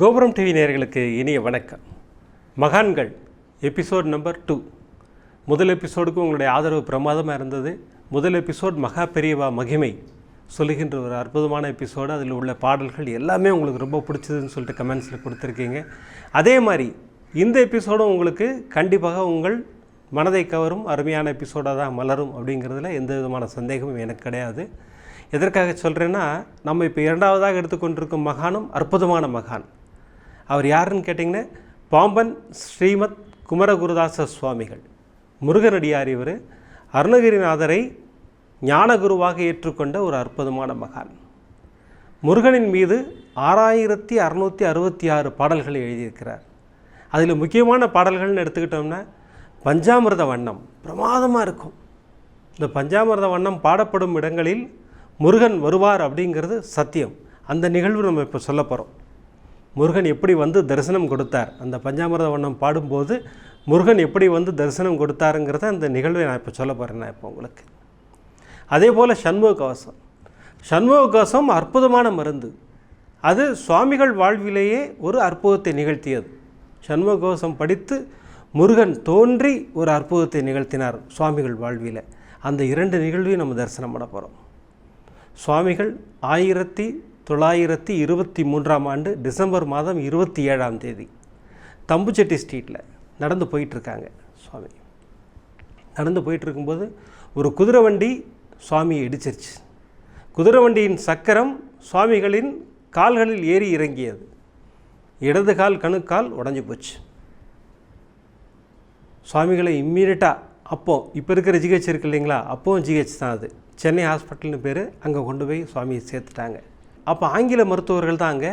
கோபுரம் டிவி நேர்களுக்கு இனிய வணக்கம். மகான்கள் எபிசோட் நம்பர் டூ முதல் எபிசோடுக்கு உங்களுடைய ஆதரவு பிரமாதமாக இருந்தது. முதல் எபிசோட் மகா பெரியவா மகிமை சொல்லுகின்ற ஒரு அற்புதமான எபிசோடு அதில் உள்ள பாடல்கள் எல்லாமே உங்களுக்கு ரொம்ப பிடிச்சதுன்னு சொல்லிட்டு கமெண்ட்ஸில் கொடுத்துருக்கீங்க. அதே மாதிரி இந்த எபிசோடும் உங்களுக்கு கண்டிப்பாக உங்கள் மனதை கவரும் அருமையான எபிசோடாக தான் மலரும் அப்படிங்கிறதுல எந்த விதமான சந்தேகமும் எனக்கு கிடையாது. எதற்காக சொல்கிறேன்னா நம்ம இப்போ இரண்டாவதாக எடுத்துக்கொண்டிருக்கும் மகானும் அற்புதமான மகான். அவர் யாருன்னு கேட்டிங்கன்னா பாம்பன் ஸ்ரீமத் குமரகுருதாச சுவாமிகள். முருகனடியார் இவர். அருணகிரிநாதரை ஞானகுருவாக ஏற்றுக்கொண்ட ஒரு அற்புதமான மகான். முருகனின் மீது ஆறாயிரத்தி அறநூற்றி அறுபத்தி ஆறு பாடல்களை எழுதியிருக்கிறார். அதில் முக்கியமான பாடல்கள்னு எடுத்துக்கிட்டோம்னா பஞ்சாமிரத வண்ணம். பிரமாதமாக இருக்கும். இந்த பஞ்சாமிரத வண்ணம் பாடப்படும் இடங்களில் முருகன் வருவார் அப்படிங்கிறது சத்தியம். அந்த நிகழ்வு நம்ம இப்போ சொல்ல போகிறோம் முருகன் எப்படி வந்து தரிசனம் கொடுத்தார்? அந்த பஞ்சாமிரத வண்ணம் பாடும்போது முருகன் எப்படி வந்து தரிசனம் கொடுத்தாருங்கிறத அந்த நிகழ்வை நான் இப்போ சொல்ல போகிறேன் நான் இப்போ உங்களுக்கு. அதே போல் சண்முக கவசம் சண்முக கவசம் அற்புதமான மருந்து. அது சுவாமிகள் வாழ்விலேயே ஒரு அற்புதத்தை நிகழ்த்தியது. சண்முக கவசம் படித்து முருகன் தோன்றி ஒரு அற்புதத்தை நிகழ்த்தினார் சுவாமிகள் வாழ்வியில் அந்த இரண்டு நிகழ்வையும் நம்ம தரிசனம் பண்ண போகிறோம் சுவாமிகள் ஆயிரத்தி தொள்ளாயிரத்தி இருபத்தி மூன்றாம் ஆண்டு டிசம்பர் மாதம் இருபத்தி ஏழாம் தேதி தம்புச்செட்டி ஸ்ட்ரீட்டில் நடந்து போயிட்டுருக்காங்க சுவாமி. நடந்து போயிட்டுருக்கும்போது ஒரு குதிரை வண்டி சுவாமியை இடிச்சிருச்சு. குதிரை வண்டியின் சக்கரம் சுவாமிகளின் கால்களில் ஏறி இறங்கியது. இடது கால் கணுக்கால் உடஞ்சி போச்சு. சுவாமிகளை இம்மீடியட்டாக அப்போது இப்போ இருக்கிற ஜிஹெச் இருக்கு இல்லைங்களா? அப்போவும் ஜிஹெச் தான் அது. சென்னை ஹாஸ்பிட்டல்னு பேர் அங்கே கொண்டு போய் சுவாமியை சேர்த்துட்டாங்க. அப்போ ஆங்கில மருத்துவர்கள் தான் அங்கே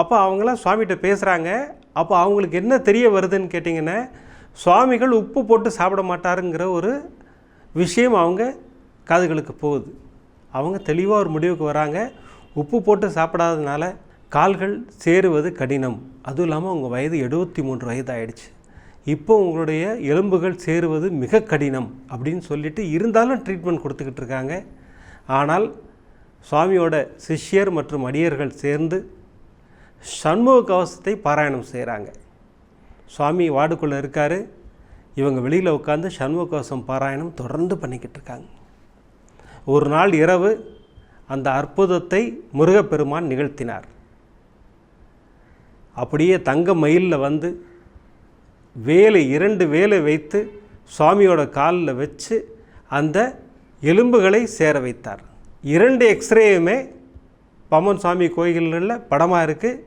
அப்போ அவங்களாம் சுவாமிகிட்ட பேசுகிறாங்க அப்போ அவங்களுக்கு என்ன தெரிய வருதுன்னு கேட்டிங்கன்னா சுவாமிகள் உப்பு போட்டு சாப்பிட மாட்டாருங்கிற ஒரு விஷயம் அவங்க காதுகளுக்கு போகுது. அவங்க தெளிவாக ஒரு முடிவுக்கு வராங்க. உப்பு போட்டு சாப்பிடாததுனால கால்கள் சேருவது கடினம். அதுவும் இல்லாமல் உங்கள் வயது எழுபத்தி மூன்று வயது ஆயிடுச்சு இப்போ உங்களுடைய எலும்புகள் சேருவது மிக கடினம் அப்படின்னு சொல்லிட்டு இருந்தாலும் ட்ரீட்மெண்ட் கொடுத்துக்கிட்டு இருக்காங்க. ஆனால் சுவாமியோட சிஷ்யர் மற்றும் அடியர்கள் சேர்ந்து சண்முக கவசத்தை பாராயணம் செய்கிறாங்க சுவாமி வார்டுக்குள்ளே இருக்கார். இவங்க வெளியில் உட்காந்து சண்முக கவசம் பாராயணம் தொடர்ந்து பண்ணிக்கிட்டு இருக்காங்க. ஒரு நாள் இரவு அந்த அற்புதத்தை முருகப்பெருமான் நிகழ்த்தினார். அப்படியே தங்க மயிலில் வந்து வேலை இரண்டு வேலை வைத்து சுவாமியோட காலில் வச்சு அந்த எலும்புகளை சேர வைத்தார். இரண்டு எக்ஸ்ரேயுமே பம்மன் சுவாமி கோயில்களில் படமாக இருக்குது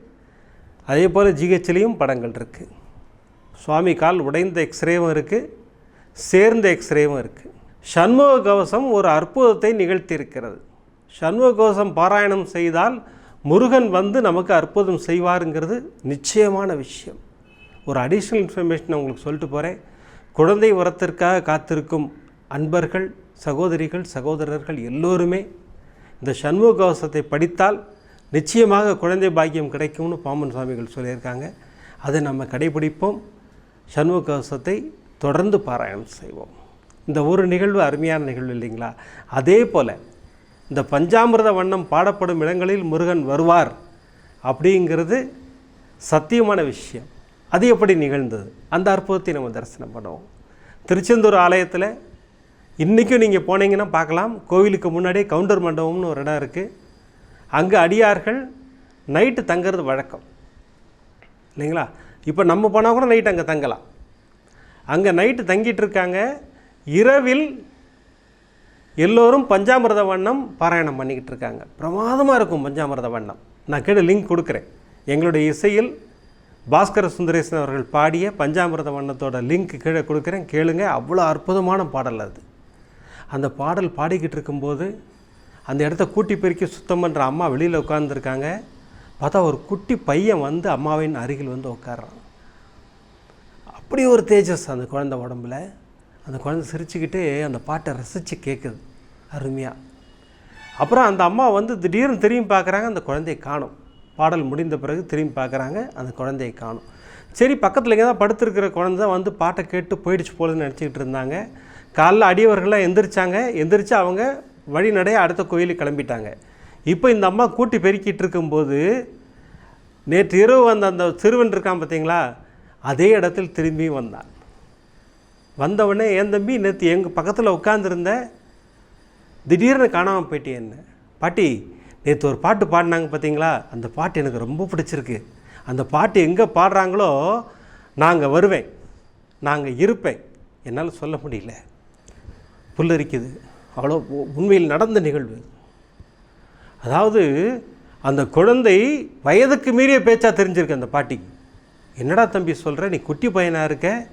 அதே போல் ஜிஹெச்லேயும் படங்கள் இருக்குது சுவாமி கால் உடைந்த எக்ஸ்ரேவும் இருக்குது சேர்ந்த எக்ஸ்ரேவும் இருக்குது சண்முக கவசம் ஒரு அற்புதத்தை நிகழ்த்தியிருக்கிறது. சண்முக கவசம் பாராயணம் செய்தால் முருகன் வந்து நமக்கு அற்புதம் செய்வாருங்கிறது நிச்சயமான விஷயம். ஒரு அடிஷ்னல் இன்ஃபர்மேஷன் உங்களுக்கு சொல்லிட்டு போகிறேன் குழந்தை உரத்திற்காக காத்திருக்கும் அன்பர்கள் சகோதரிகள் சகோதரர்கள் எல்லோருமே இந்த சண்முக கவசத்தை படித்தால் நிச்சயமாக குழந்தை பாக்கியம் கிடைக்கும்னு பாம்பன் சுவாமிகள் சொல்லியிருக்காங்க. அதை நம்ம கடைபிடிப்போம். சண்முக கவசத்தை தொடர்ந்து பாராயணம் செய்வோம். இந்த ஒரு நிகழ்வு அருமையான நிகழ்வு இல்லைங்களா? அதே போல் இந்த பஞ்சாமிரத வண்ணம் பாடப்படும் இடங்களில் முருகன் வருவார் அப்படிங்கிறது சத்தியமான விஷயம். அது எப்படி நிகழ்ந்தது? அந்த அற்புதத்தை நம்ம தரிசனம் பண்ணுவோம். திருச்செந்தூர் ஆலயத்தில் இன்றைக்கும் நீங்கள் போனீங்கன்னா பார்க்கலாம். கோவிலுக்கு முன்னாடியே கவுண்டர் மண்டபம்னு ஒரு இடம் இருக்குது அங்கே அடியார்கள் நைட்டு தங்கிறது வழக்கம். இல்லைங்களா? இப்போ நம்ம போனால் கூட நைட் அங்கே தங்கலாம். அங்கே நைட்டு தங்கிட்டு இருக்காங்க. இரவில் எல்லோரும் பஞ்சாமிரத வண்ணம் பாராயணம் பண்ணிக்கிட்டு இருக்காங்க. பிரமாதமாக இருக்கும் பஞ்சாமிரத வண்ணம். நான் கேட்டு லிங்க் கொடுக்குறேன். எங்களுடைய இசையில் பாஸ்கர சுந்தரேசன் அவர்கள் பாடிய பஞ்சாமிரத வண்ணத்தோட லிங்க் கீழே கொடுக்குறேன். கேளுங்க. அவ்வளோ அற்புதமான பாடல் அது. அந்த பாடல் பாடிக்கிட்டு இருக்கும்போது அந்த இடத்த கூட்டி பெருக்கி சுத்தம் பண்ணுற அம்மா வெளியில் உட்காந்துருக்காங்க பார்த்தா ஒரு குட்டி பையன் வந்து அம்மாவின் அருகில் வந்து உட்காடுறான் அப்படி ஒரு தேஜஸ் அந்த குழந்தை உடம்புல. அந்த குழந்தை சிரிச்சுக்கிட்டே அந்த பாட்டை ரசித்து கேட்குது அருமையாக அப்புறம் அந்த அம்மா வந்து திடீர்னு திரும்பி பார்க்குறாங்க அந்த குழந்தையை காணும். பாடல் முடிந்த பிறகு திரும்பி பார்க்குறாங்க அந்த குழந்தையை காணும். சரி பக்கத்தில் எங்கே தான் படுத்துருக்கிற குழந்தை வந்து பாட்டை கேட்டு போயிடுச்சு போலன்னு நினச்சிக்கிட்டு இருந்தாங்க. காலைல அடியவர்கள்லாம் எந்திரிச்சாங்க. எந்திரிச்சு அவங்க வழிநடைய அடுத்த கோயிலுக்கு கிளம்பிட்டாங்க. இப்போ இந்த அம்மா கூட்டி பெருக்கிட்டு இருக்கும்போது நேற்று இரவு வந்த அந்த சிறுவன் இருக்கான் பார்த்தீங்களா? அதே இடத்தில் திரும்பி வந்தான். வந்தவொடனே என் தம்பி நேற்று எங்கள் பக்கத்தில் உட்காந்துருந்த திடீர்னு காணாமல் போயிட்டேன் என்ன? பாட்டி நேற்று ஒரு பாட்டு பாடினாங்க பார்த்தீங்களா? அந்த பாட்டு எனக்கு ரொம்ப பிடிச்சிருக்கு. அந்த பாட்டு எங்கே பாடுறாங்களோ நாங்கள் வருவேன். நாங்கள் இருப்பேன். என்னால் சொல்ல முடியல. புல்லரிக்குது அவ்வளோ உண்மையில் நடந்த நிகழ்வு. அதாவது அந்த குழந்தை வயதுக்கு மீறிய பேச்சாக தெரிஞ்சிருக்கு அந்த பாட்டிக்கு. என்னடா தம்பி சொல்கிற நீ குட்டி பையனாக இருக்க?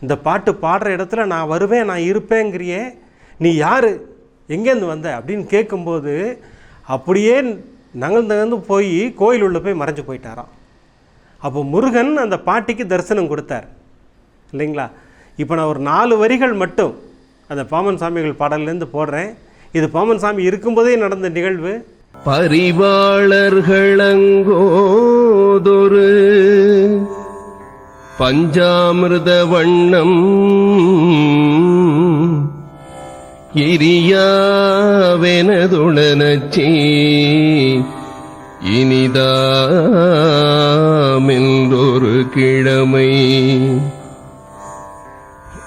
இந்த பாட்டு பாடுற இடத்துல நான் வருவேன் நான் இருப்பேங்கிறியே. நீ யார்? எங்கேருந்து வந்த? அப்படின்னு கேட்கும்போது அப்படியே நகர்ந்து நகர்ந்து போய் கோயில் உள்ளே போய் மறைஞ்சு போயிட்டாராம். அப்போ முருகன் அந்த பாட்டிக்கு தரிசனம் கொடுத்தார். இல்லைங்களா? இப்போ நான் ஒரு நாலு வரிகள் மட்டும் அந்த பாமன் சாமிகள் பாடல்லேருந்து போடுறேன். இது பாமன் சாமி இருக்கும்போதே நடந்த நிகழ்வு. பரிவாளர்களங்கோதொரு பஞ்சாமிர்த வண்ணம் எரியாவெனதுடனச்சி இனிதாமென்றொரு கிழமை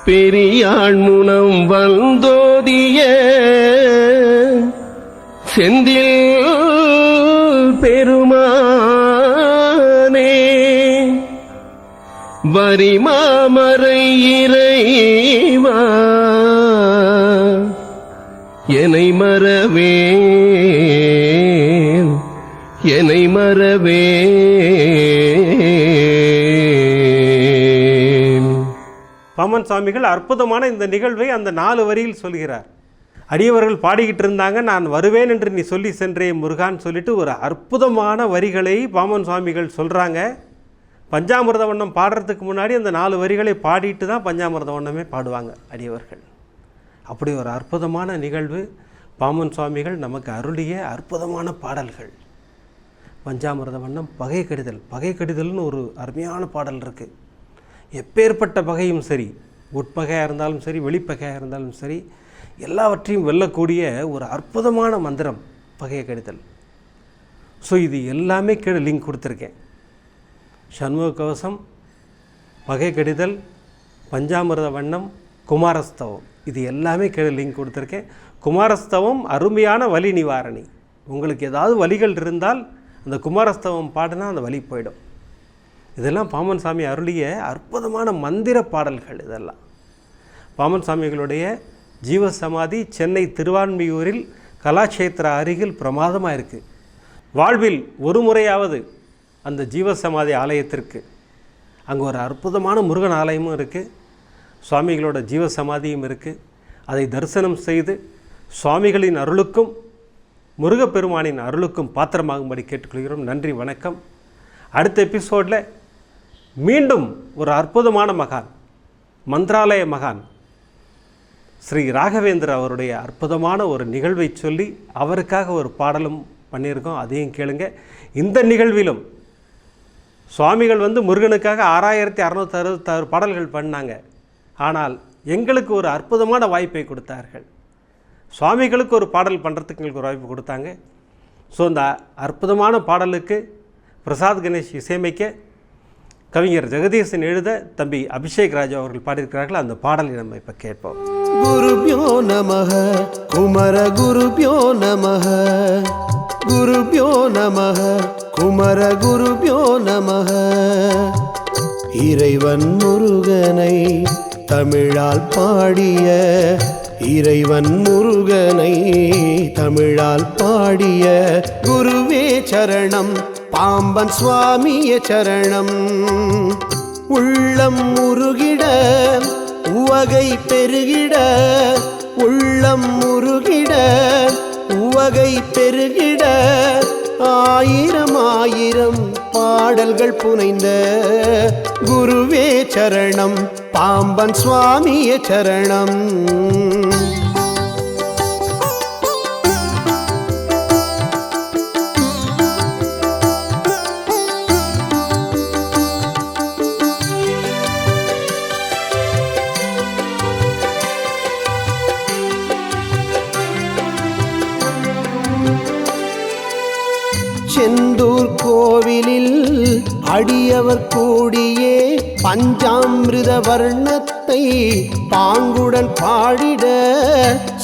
பெரியாள் முனம் வந்தோதிய செந்தில் பெருமானே. வரிமாமரை இறைவா என்னை மறவே என்னை மறவே பாமன் சாமிகள் அற்புதமான இந்த நிகழ்வை அந்த நாலு வரியில் சொல்கிறார். அடியவர்கள் பாடிக்கிட்டு இருந்தாங்க நான் வருவேன் என்று நீ சொல்லி சென்றே முருகான்னு சொல்லிட்டு ஒரு அற்புதமான வரிகளை பாமன் சுவாமிகள் சொல்கிறாங்க பஞ்சாமிரத வண்ணம் பாடுறதுக்கு முன்னாடி அந்த நாலு வரிகளை பாடிட்டு தான் பஞ்சாமிர்த வண்ணமே பாடுவாங்க அடியவர்கள். அப்படி ஒரு அற்புதமான நிகழ்வு பாமன் சுவாமிகள் நமக்கு அருளிய அற்புதமான பாடல்கள். பஞ்சாமிர்த வண்ணம் பகை கடிதல் பகை கடிதல்னு ஒரு அருமையான பாடல் இருக்குது எப்பேற்பட்ட பகையும் சரி உட்பகையாக இருந்தாலும் சரி வெளிப்பகையாக இருந்தாலும் சரி எல்லாவற்றையும் வெல்லக்கூடிய ஒரு அற்புதமான மந்திரம் பகையை கடிதல் ஸோ இது எல்லாமே கீழே லிங்க் கொடுத்துருக்கேன். சண்முக கவசம் பகை கடிதல் பஞ்சாமிரத வண்ணம் குமாரஸ்தவம். இது எல்லாமே கீழே லிங்க் கொடுத்துருக்கேன். குமாரஸ்தவம் அருமையான வலி நிவாரணி. உங்களுக்கு ஏதாவது வலிகள் இருந்தால் அந்த குமாரஸ்தவம் பாடினா அந்த வலி போயிடும். இதெல்லாம் பாமன் சாமி அருளிய அற்புதமான மந்திர பாடல்கள் இதெல்லாம். பாமன் சாமிகளுடைய ஜீவசமாதி சென்னை திருவான்மியூரில் கலாட்சேத்திர அருகில் பிரமாதமாக இருக்குது வாழ்வில் ஒரு முறையாவது அந்த ஜீவசமாதி ஆலயத்திற்கு. அங்கே ஒரு அற்புதமான முருகன் ஆலயமும் இருக்குது சுவாமிகளோட ஜீவசமாதியும் இருக்குது அதை தரிசனம் செய்து சுவாமிகளின் அருளுக்கும் முருகப்பெருமானின் அருளுக்கும் பாத்திரமாகும்படி கேட்டுக்கொள்கிறோம். நன்றி வணக்கம். அடுத்த எபிசோடில் மீண்டும் ஒரு அற்புதமான மகான் மந்திராலய மகான் ஸ்ரீ ராகவேந்திர அவருடைய அற்புதமான ஒரு நிகழ்வை சொல்லி அவருக்காக ஒரு பாடலும் பண்ணியிருக்கோம். அதையும் கேளுங்க. இந்த நிகழ்விலும் சுவாமிகள் வந்து முருகனுக்காக ஆறாயிரத்தி அறநூற்றி அறுபத்தாறு பாடல்கள் பண்ணாங்க. ஆனால் எங்களுக்கு ஒரு அற்புதமான வாய்ப்பை கொடுத்தார்கள். சுவாமிகளுக்கு ஒரு பாடல் பண்ணுறதுக்கு எங்களுக்கு ஒரு வாய்ப்பு கொடுத்தாங்க. ஸோ இந்த அற்புதமான பாடலுக்கு பிரசாத் கணேஷ் இசையமைக்க கவிஞர் ஜெகதீசன் எழுத தம்பி அபிஷேக் ராஜா அவர்கள் பாடியிருக்கிறார்கள். அந்த பாடலை நம்ம இப்போ கேட்போம். குருபியோ நமக குமர குருபியோ நமக. குருபியோ நமக குமர குருபியோ நமக. இறைவன் முருகனை தமிழால் பாடிய இறைவன் முருகனை தமிழால் பாடிய குருவே சரணம் பாம்பன் சுவாமிய சரணம். உள்ளம் முருகிட உவகை பெருகிட உள்ளம் முருகிட உவகை பெருகிட ஆயிரம் ஆயிரம் பாடல்கள் புனைந்த குருவே சரணம் பாம்பன் சுவாமிய சரணம். செந்தூர் கோவிலில் அடியவர் கூடியே பஞ்சாமிருத வர்ணத்தை பாங்குடன் பாடிட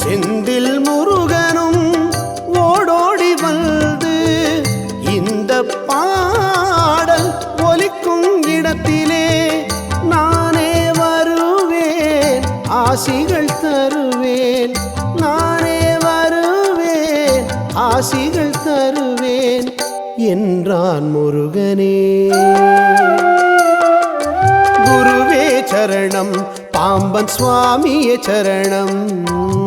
செந்தில் முருகனும் ஓடோடி வந்து இந்த பாடல் ஒலிக்கும் இடத்திலே நானே வருவேன். ஆசிகள் நான் முருகனே. குருவே சரணம் பாம்பன் சுவாமியே சரணம்.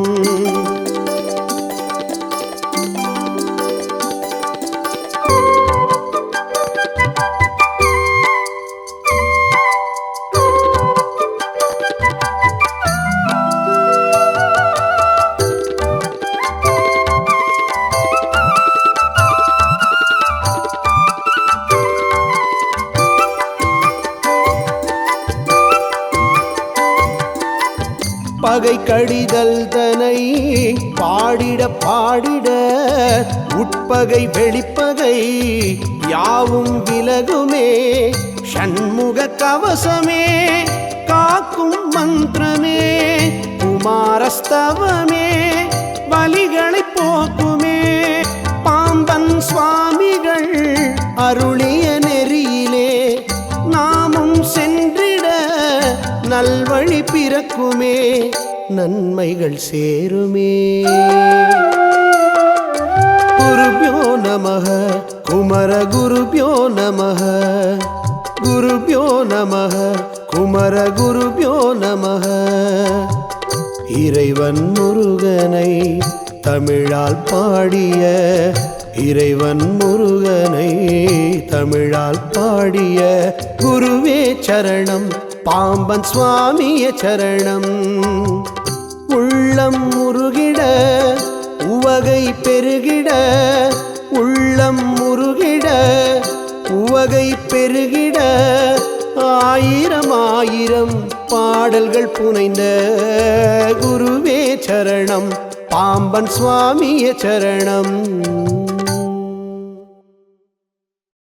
உட்பகை வெளிப்பகை யாவும் விலகுமே. ஷண்முக கவசமே காக்கும் மந்திரமே. குமாரஸ்தவமே வலிகளை போக்குமே. பாம்பன் சுவாமிகள் அருளிய நெறியிலே நாமும் சென்றிட நல்வழி பிறக்குமே. நன்மைகள் சேருமே. குருபியோ நமக. குமர குருபியோ நமக. குருபியோ நமக. குமர குருபியோ நமக. இறைவன் முருகனை தமிழால் பாடிய இறைவன் முருகனை தமிழால் பாடிய குருவே சரணம் பாம்பன் சுவாமிய சரணம். உள்ளம் முருகிட உவகை பெருகிட உள்ளம் முருகிட உவகை பெருகிட ஆயிரம் ஆயிரம் பாடல்கள் புனைந்த குருவே சரணம் பாம்பன் சுவாமிய சரணம்.